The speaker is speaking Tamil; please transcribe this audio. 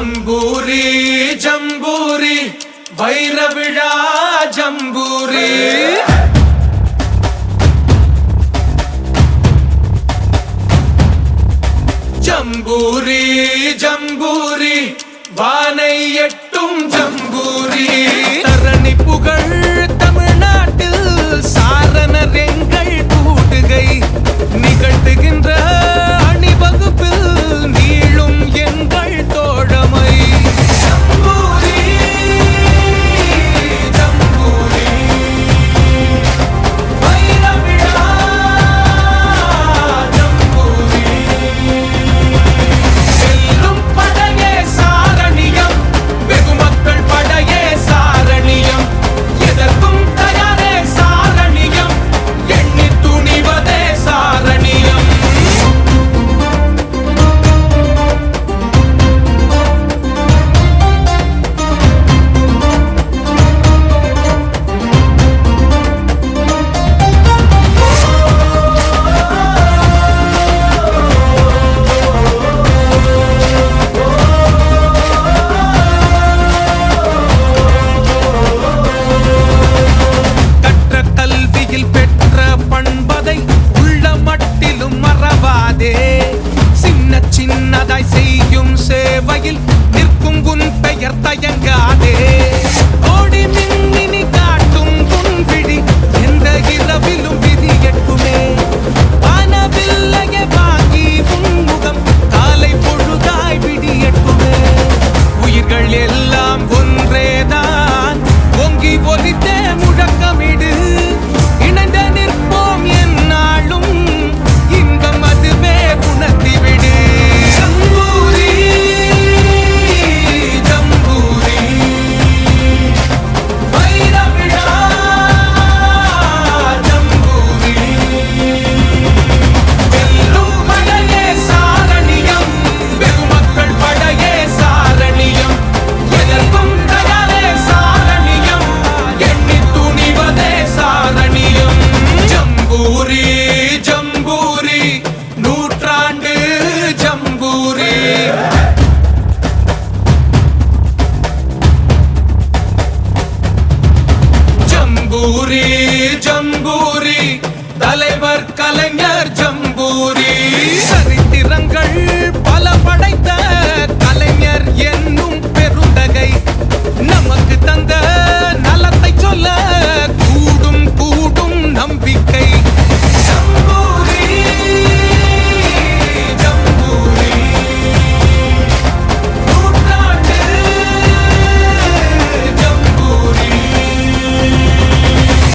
ஜம்பூரி ஜம்பூரி வைர விழா ஜம்பூரி. ஜம்பூரி ஜம்பூரி வானை எட்டும் ஜம்பூரி. தரணி நிற்கும் உன் பெயர் தயங்காதே. ஜம்பூரி ஜம்பூரி தலைவர் கலைஞர் ஜம்பூரி